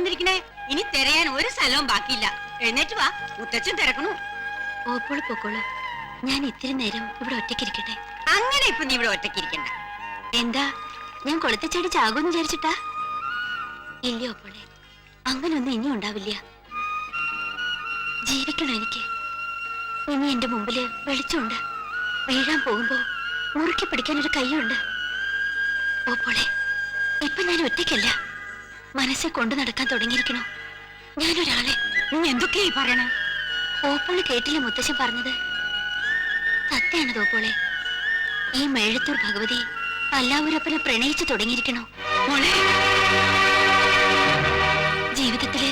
വന്നിരിക്കണേ? ഇനി തിരയാൻ ഒരു സ്ഥലവും ബാക്കിയില്ല. എഴുന്നേറ്റ് വാ. മുത്തച്ഛൻ തിരക്കണു. ഓപ്പോൾ പൊക്കോളൂ. ഞാൻ ഇത്തിരി നേരം ഇവിടെ ഒറ്റയ്ക്കിരിക്കട്ടെ? അങ്ങനെ ഇപ്പൊ നീ ഇവിടെ ഒറ്റയ്ക്കിരിക്കണ്ട. എന്താ? ഞാൻ കൊളുത്ത ചെടി ചാകുമെന്ന് വിചാരിച്ചിട്ടാ? ഇല്ലയോ പോളെ അങ്ങനൊന്നും ഇനി ഉണ്ടാവില്ല. ജീവിക്കണം എനിക്ക്. ഇനി എന്റെ മുമ്പിൽ വെളിച്ചമുണ്ട്. വീഴാൻ പോകുമ്പോ മുറുക്കി പിടിക്കാൻ ഒരു കൈയുണ്ട്. ഓ പോളെ ഇപ്പൊ ഞാൻ ഒറ്റയ്ക്കല്ല. മനസ്സെ കൊണ്ടു നടക്കാൻ തുടങ്ങിയിരിക്കണോ ഞാനൊരാളെ നീ എന്തൊക്കെയായി പറയണേ? ഓപ്പോൾ കേട്ടില്ല മുത്തശ്ശൻ പറഞ്ഞത്? സത്യാണ് തോപ്പോളെ. ഈ മേഴത്തൂർ ഭഗവതി അല്ലാവൂരപ്പനെ പ്രണയിച്ചു തുടങ്ങിയിരിക്കണോ ജീവിതത്തിൽ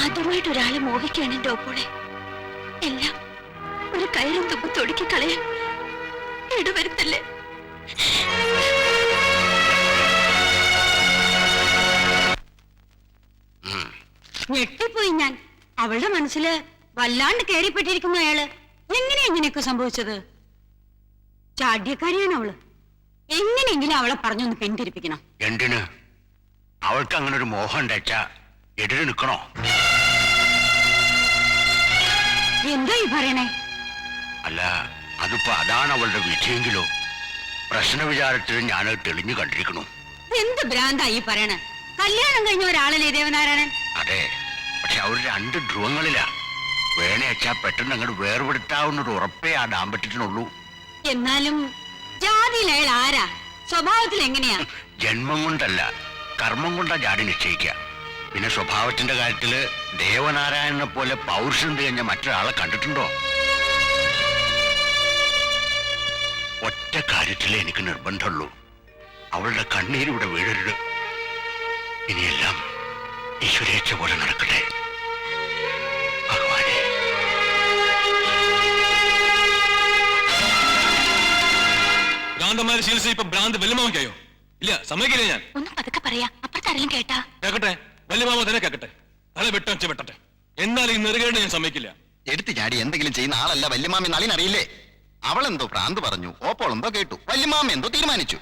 ആദ്യമായിട്ട് ഒരാളെ മോഹിക്കുകയാണ് എന്റെ ഓപ്പോളെ. എല്ലാം ഒരു കയറും തുമ്പ് തൊടുക്കി ഇടവരുത്തല്ലേ? ഞെട്ടിപ്പോയി ഞാൻ. അവളുടെ മനസ്സിൽ വല്ലാണ്ട് കയറിപ്പെട്ടിരിക്കുന്നു അയാൾ. എങ്ങനെയാ ഇങ്ങനെയൊക്കെ സംഭവിച്ചത്? ചാട്യക്കാരിയാണ് അവൾ. എങ്ങനെയെങ്കിലും അവളെ പറഞ്ഞൊന്ന് പിന്തിരിപ്പിക്കണം. എന്തിന്? അവൾക്ക് അങ്ങനെ ഒരു മോഹം ഉണ്ടാച്ചാ എതിര് നിൽക്കണോ എന്താ ഈ പറയണേ? അല്ല അതിപ്പോ അതാണ് അവളുടെ വിധിയെങ്കിലോ? പ്രശ്ന വിചാരത്തിൽ ഞാനത് തെളിഞ്ഞു കണ്ടിരിക്കണു എന്ത് ഭ്രാന്താ ഈ പറയണേ? കല്യാണം കഴിഞ്ഞ ഒരാളല്ലേ ദേവനാരായണൻ? അതെ പക്ഷെ അവർ രണ്ട് ധ്രുവങ്ങളിലാ. വേണേ അച്ഛാ പെട്ടെന്ന് അങ്ങോട്ട് വേർപെടുത്താവുന്ന ഒരു ഉറപ്പേ ആ ഡാമ്പത്യത്തിനുള്ളൂ എന്നാലും ജാതിയിൽ അയാൾ ആരാ? സ്വഭാവത്തിൽ എങ്ങനെയാ? ജന്മം കൊണ്ടല്ല കർമ്മം കൊണ്ടാ ജാതി നിശ്ചയിക്കുക പിന്നെ സ്വഭാവത്തിന്റെ കാര്യത്തിൽ ദേവനാരായണനെ പോലെ പൗരുഷം തികഞ്ഞ മറ്റൊരാളെ കണ്ടിട്ടുണ്ടോ? ഒറ്റ കാര്യത്തിലേ എനിക്ക് നിർബന്ധമുള്ളൂ. അവളുടെ കണ്ണീരിവിടെ വീഴരുത്. ഇനിയെല്ലാം ഈശ്വരേച്ഛ പോലെ നടക്കട്ടെ. ഭഗവാനെ. ഭ്രാന്തന്മാരെ ശീലിച്ച ഇപ്പൊ ഭ്രാന്ത് വല്യമാമയ്ക്കായോ ഇല്ല സമ്മതിക്കില്ല ഞാൻ. ഒന്ന് പതുക്കെ പറയാ. അപ്പുറത്താരെങ്കിലും കേട്ടാ? കേക്കട്ടെ? വല്യമാമ തന്നെ കേക്കട്ടെ. തല വെട്ടച്ച വെട്ടട്ടെ. എന്നാൽ ഈ നെറുകേട് ഞാൻ സമ്മതിക്കില്ല. എടുത്തു ചാടി എന്തെങ്കിലും ചെയ്യുന്ന ആളല്ല വല്യമാമി നളിനറിയില്ലേ അവളെന്തോ ഭ്രാന്ത് പറഞ്ഞു. ഓപ്പോളെന്തോ കേട്ടു. വല്യമാമ എന്തോ തീരുമാനിച്ചു.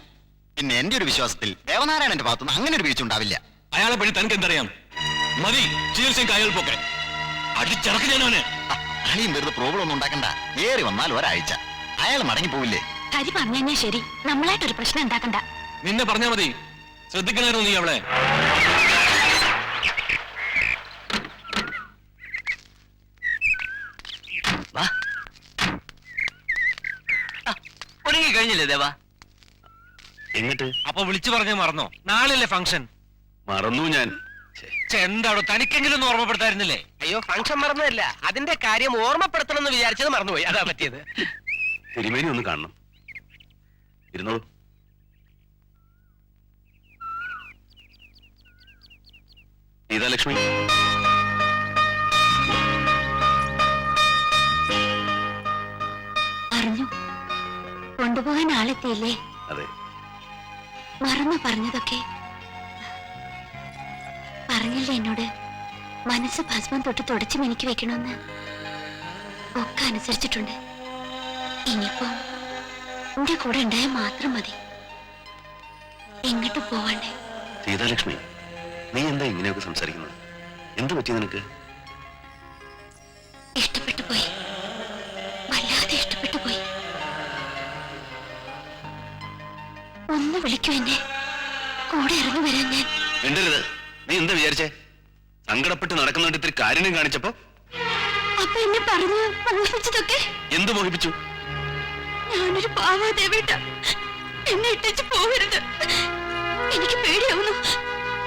പിന്നെ എന്റെ ഒരു വിശ്വാസത്തിൽ ദേവനാരായണന്റെ ഭാഗത്തുനിന്ന് അങ്ങനെ ഒരു വീഴ്ച ഉണ്ടാവില്ല. അയാളെ പറ്റി തനിക്ക് എന്തറിയാം? മതി ചികിത്സയും കായൽപ്പൊക്കെ അടിച്ചിറക്കി ഞാൻ അവനെ. അളിയും വെറുതെ പ്രോബ്ലം ഒന്നും ഉണ്ടാക്കണ്ട. ഏറി വന്നാൽ ഒരാഴ്ച. അയാൾ മടങ്ങി പോവില്ലേ? ഹരി പറഞ്ഞാ ശരി. നമ്മളായിട്ടൊരു പ്രശ്നം ഉണ്ടാക്കണ്ട. നിന്നെ പറഞ്ഞാ മതി. ശ്രദ്ധിക്കണായിരുന്നു നീ അവളെ. കഴിഞ്ഞില്ലേ ദേവാ? എന്നിട്ട് അപ്പൊ വിളിച്ചു പറഞ്ഞ മറന്നോ? നാളെയല്ലേ ഫംഗ്ഷൻ മറന്നു ഞാൻ. എന്താടോ തനിക്കെങ്കിലും ഓർമ്മപ്പെടുത്തായിരുന്നില്ലേ? അയ്യോ ഫംഗ്ഷൻ മറന്നതല്ല. അതിന്റെ കാര്യം ഓർമ്മപ്പെടുത്തണം എന്ന് വിചാരിച്ചത് മറന്നുപോയി. അതാ പറ്റിയത്. തിരുമേനി ഒന്ന് കാണണം. ഇരുന്നോളൂ. സീതാലക്ഷ്മി അറിഞ്ഞു? കൊണ്ടുപോകാൻ ആളെത്തിയില്ലേ? അതെ. മറന്നു പറഞ്ഞതൊക്കെ. പറഞ്ഞില്ലേ എന്നോട്. മനസ്സ് ഭസ്മം തൊട്ട് തുടച്ചു മിനിക്ക് വെക്കണമെന്ന് ഒക്കെ അനുസരിച്ചിട്ടുണ്ട്. ഇനിയിപ്പം എന്റെ കൂടെ ഉണ്ടായാൽ മാത്രം മതി. എങ്ങോട്ട് പോവണ്ടേ? സീതാലക്ഷ്മി നീ എന്താ ഇങ്ങനെയൊക്കെ സംസാരിക്കുന്നത്? എന്ത് പറ്റി നിനക്ക്? ഇഷ്ടപ്പെട്ടു പോയി. വല്ലാതെ ഇഷ്ടപ്പെട്ടു പോയി. ഒന്ന് വിളിക്കൂ എന്നെ. കൂടെ ഇറങ്ങി വരാൻ ഞാൻ. മിണ്ടരുത്. നീ എന്താ വിചാരിച്ചേ? സങ്കടപ്പെട്ട് നടക്കുന്നുണ്ട് ഇത്തിരി കാരുണ്യം കാണിച്ചപ്പോ? അപ്പൊ എന്നെ പറഞ്ഞു മോഹിപ്പിച്ചതൊക്കെ? എന്ത് മോഹിപ്പിച്ചു? ഞാനൊരു പാവാദേവേട്ട എന്നെ ഇട്ടിച്ചു പോകരുത്. എനിക്ക് പേടിയാവുന്നു.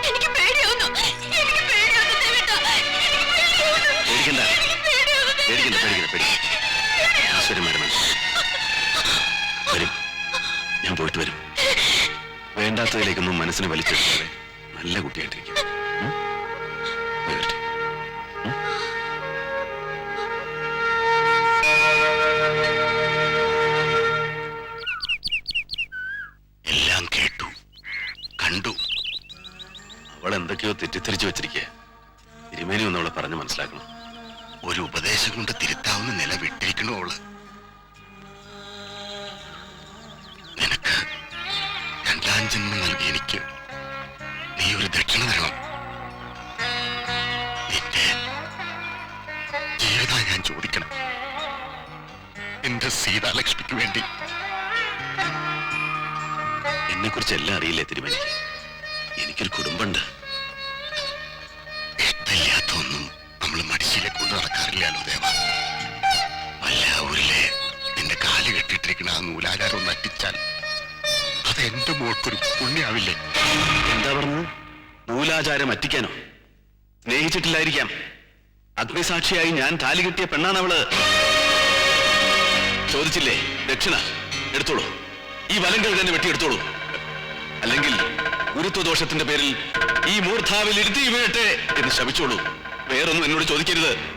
എനിക്ക് പേടിയാവുന്നു. എനിക്ക് പേടിയാവുന്നു ദേവേട്ട. എനിക്ക് പേടിയാവുന്നു. പേടിക്കണ്ട. എനിക്ക് പേടിയാവുന്നു. പേടിക്കണ്ട പേടിക്കണ്ട പേടിക്കണ്ട. ഈശ്വരന്മാരെ മനസ്സിൽ വരും. ഞാൻ പോയിട്ട് വരും. വേണ്ടാത്തതിലേക്കൊന്നും മനസ്സിനെ വലിച്ചെടുക്കാതെ നല്ല കുട്ടിയായിട്ടിരിക്കും എന്തൊക്കെയോ തെറ്റിദ്ധരിച്ചു വെച്ചിരിക്കുക തിരുമേനി ഒന്ന് അവളെ പറഞ്ഞു മനസ്സിലാക്കണം. ഒരു ഉപദേശം കൊണ്ട് തിരുത്താവുന്ന നില വിട്ടിരിക്കണോ അവൾ? നിനക്ക് രണ്ടാം ജന്മം നൽകി എനിക്ക്. നീ ഒരു ദക്ഷിണ തരണം. നിന്റെ ജീവിതം ഞാൻ ചോദിക്കണം. എന്റെ സീതാലക്ഷ്മിക്ക് വേണ്ടി. എന്നെ കുറിച്ച് എല്ലാം അറിയില്ലേ തിരുമേനി? എനിക്കൊരു കുടുംബമുണ്ട്. കൊണ്ട് ദേവ ഊരിലെ നിന്റെ കാൽ കെട്ടിട്ടിരിക്കണ ആ നൂലാചാരം ഒന്ന് അറ്റിച്ചാൽ അത് എന്റെ മോൾക്കൊരു പുണ്യാവില്ലേ? എന്താ പറഞ്ഞത്? നൂലാചാരം അറ്റിക്കാനോ? സ്നേഹിച്ചിട്ടില്ലായിരിക്കാം. അഗ്നിസാക്ഷിയായി ഞാൻ താലി കിട്ടിയ പെണ്ണാണ് അവൾ. ചോദിച്ചില്ലേ? ദക്ഷിണ എടുത്തോളൂ. ഈ വലം കഴുകന്നെ വെട്ടിയെടുത്തോളൂ അല്ലെങ്കിൽ ഗുരുത്വദോഷത്തിന്റെ പേരിൽ ഈ മൂർധാവിൽ ഇരുത്തി വീഴട്ടെ എന്ന് ശപിച്ചോളൂ. വേറൊന്നും എന്നോട് ചോദിക്കരുത്.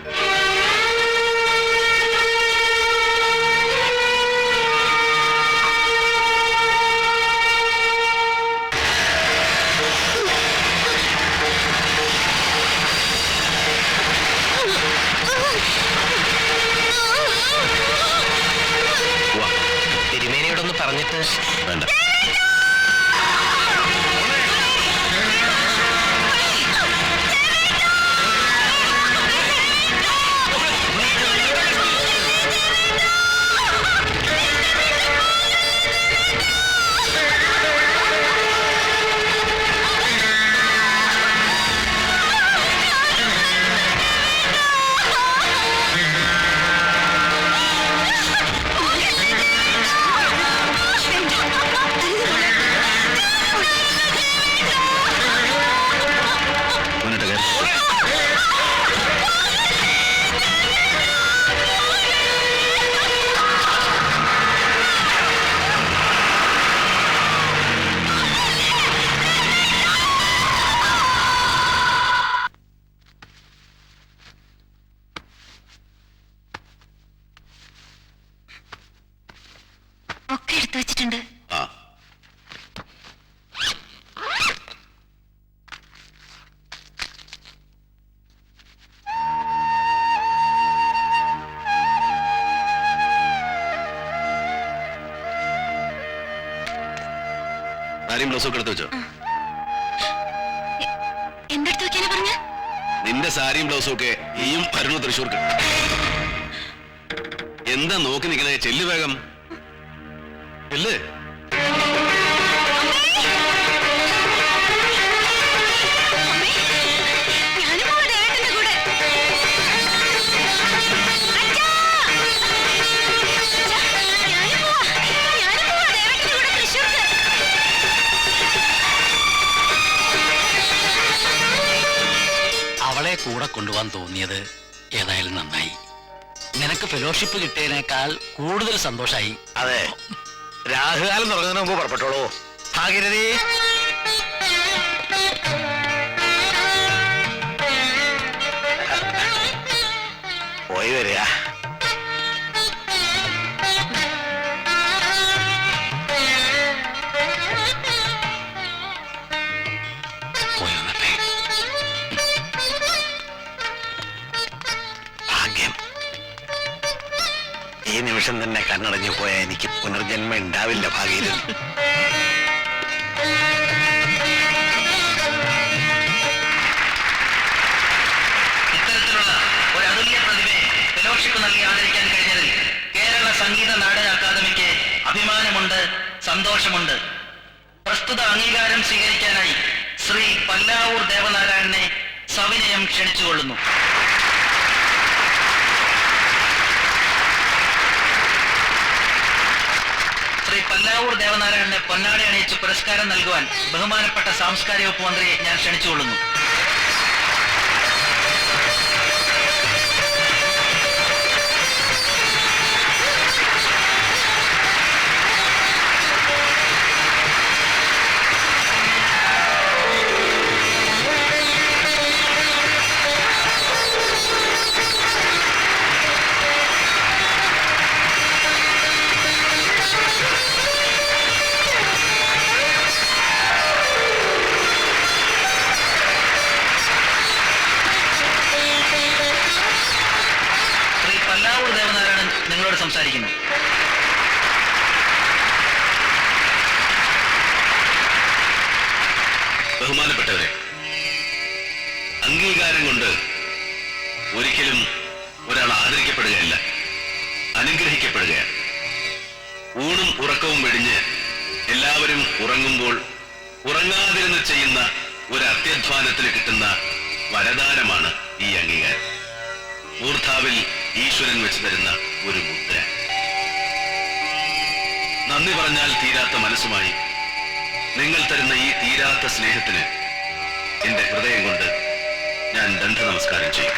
വേണ്ട എടുത്തു വെച്ചിട്ടുണ്ട് സാരിയും എടുത്ത് വെച്ചോ. നിന്റെ സാരിയും ബ്ലൗസും ഒക്കെ ഈയും വരുന്നു തൃശ്ശൂർക്ക്. എന്താ നോക്കി നിൽക്കണേ ചെല്ലു വേഗം. തൃശ്ശൂർക്ക്. അവളെ കൂടെ കൊണ്ടുപോകാൻ തോന്നിയത് ഏതായാലും നന്നായി. നിനക്ക് ഫെലോഷിപ്പ് കിട്ടിയതിനേക്കാൾ കൂടുതൽ സന്തോഷായി. അതെ. രാഹുകാലം തുടങ്ങുന്നതിന് മുമ്പ് പുറപ്പെട്ടോളൂ ഭാഗീരഥി ഈ നിമിഷം തന്നെ കണ്ണടഞ്ഞു പോയ എനിക്ക് പുനർജന്മ ഉണ്ടാവില്ല ഭാഗ്യത്തിൽ. സന്തോഷമുണ്ട്. പ്രസ്തുത അംഗീകാരം സ്വീകരിക്കാനായി ശ്രീ പല്ലാവൂർ ദേവനാരായണനെ സവിനയം ക്ഷണിച്ചുകൊള്ളുന്നു. പല്ലാവൂർ ദേവനാരായണനെ പൊന്നാടി അണിയിച്ച് പുരസ്കാരം നൽകുവാൻ ബഹുമാനപ്പെട്ട സാംസ്കാരിക വകുപ്പ് മന്ത്രിയെ ഞാൻ ക്ഷണിച്ചുകൊള്ളുന്നു. ബഹുമാനപ്പെട്ടവരെ അംഗീകാരം കൊണ്ട് ഒരിക്കലും ഒരാൾ ആദരിക്കപ്പെടുകയല്ല അനുഗ്രഹിക്കപ്പെടുകയാണ്. ഊണും ഉറക്കവും വെടിഞ്ഞ് എല്ലാവരും ഉറങ്ങുമ്പോൾ ഉറങ്ങാതിരുന്ന് ചെയ്യുന്ന ഒരു അത്യധ്വാനത്തിന് കിട്ടുന്ന വരദാനമാണ് ഈ അംഗീകാരം. മൂർധാവിൽ ഈശ്വരൻ വെച്ച് തരുന്ന ഒരു മുദ്ര. നന്ദി പറഞ്ഞാൽ തീരാത്ത മനസ്സുമായി നിങ്ങൾ തരുന്ന ഈ തീരാത്ത സ്നേഹത്തിന് എന്റെ ഹൃദയം കൊണ്ട് ഞാൻ ദന്ത നമസ്കാരം ചെയ്യും.